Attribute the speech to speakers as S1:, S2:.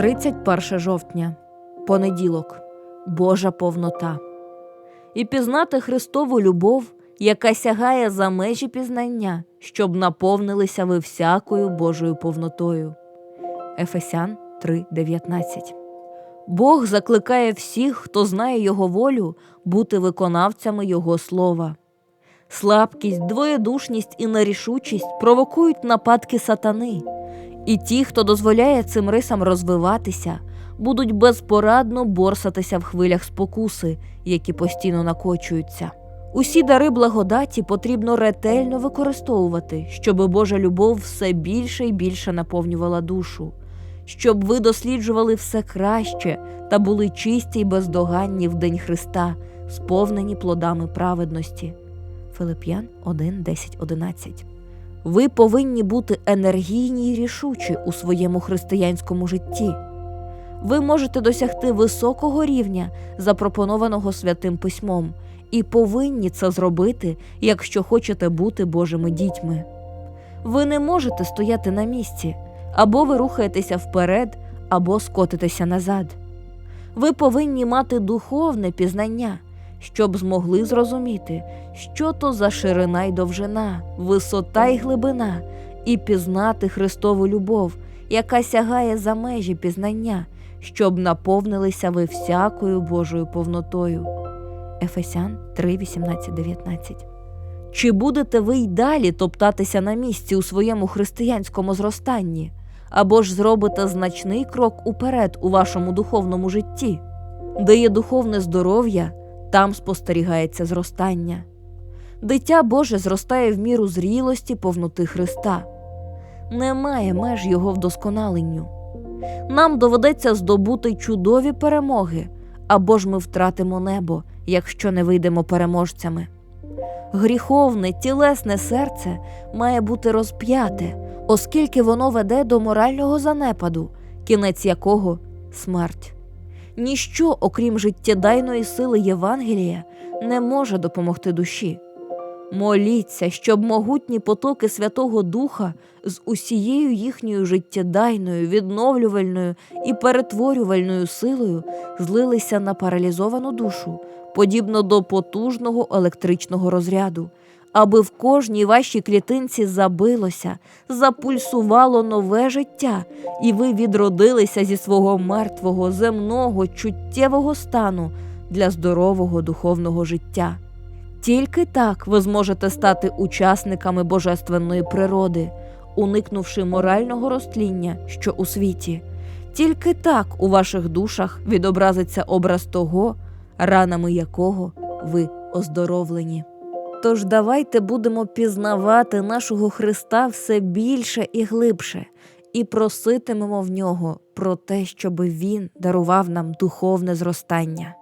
S1: 31 жовтня, понеділок, Божа повнота. І пізнати Христову любов, яка сягає за межі пізнання, щоб наповнилися ви всякою Божою повнотою. Ефесян 3:19. Бог закликає всіх, хто знає Його волю, бути виконавцями Його слова. Слабкість, двоєдушність і нерішучість провокують нападки сатани, і ті, хто дозволяє цим рисам розвиватися, будуть безпорадно борсатися в хвилях спокуси, які постійно накочуються. Усі дари благодаті потрібно ретельно використовувати, щоб Божа любов все більше і більше наповнювала душу, щоб ви досліджували все краще та були чисті й бездоганні в день Христа, сповнені плодами праведності. Филип'ян 1, 10, 11. Ви повинні бути енергійні й рішучі у своєму християнському житті. Ви можете досягти високого рівня, запропонованого святим письмом, і повинні це зробити, якщо хочете бути Божими дітьми. Ви не можете стояти на місці, або ви рухаєтеся вперед, або скотитеся назад. Ви повинні мати духовне пізнання, щоб змогли зрозуміти, що то за ширина й довжина, висота й глибина, і пізнати Христову любов, яка сягає за межі пізнання, щоб наповнилися ви всякою Божою повнотою. Ефесян 3, 18, 19. Чи будете ви й далі топтатися на місці у своєму християнському зростанні, або ж зробите значний крок уперед у вашому духовному житті, де є духовне здоров'я, там спостерігається зростання. Дитя Боже зростає в міру зрілості повноти Христа. Немає меж Його вдосконаленню. Нам доведеться здобути чудові перемоги, або ж ми втратимо небо, якщо не вийдемо переможцями. Гріховне, тілесне серце має бути розп'яте, оскільки воно веде до морального занепаду, кінець якого смерть. Ніщо, окрім життєдайної сили Євангелія, не може допомогти душі. Моліться, щоб могутні потоки Святого Духа з усією їхньою життєдайною, відновлювальною і перетворювальною силою злилися на паралізовану душу, подібно до потужного електричного розряду, аби в кожній вашій клітинці забилося, запульсувало нове життя, і ви відродилися зі свого мертвого, земного, чуттєвого стану для здорового духовного життя. Тільки так ви зможете стати учасниками божественної природи, уникнувши морального розтління, що у світі. Тільки так у ваших душах відобразиться образ того, ранами якого ви оздоровлені. Тож давайте будемо пізнавати нашого Христа все більше і глибше, і проситимемо в нього про те, щоби Він дарував нам духовне зростання.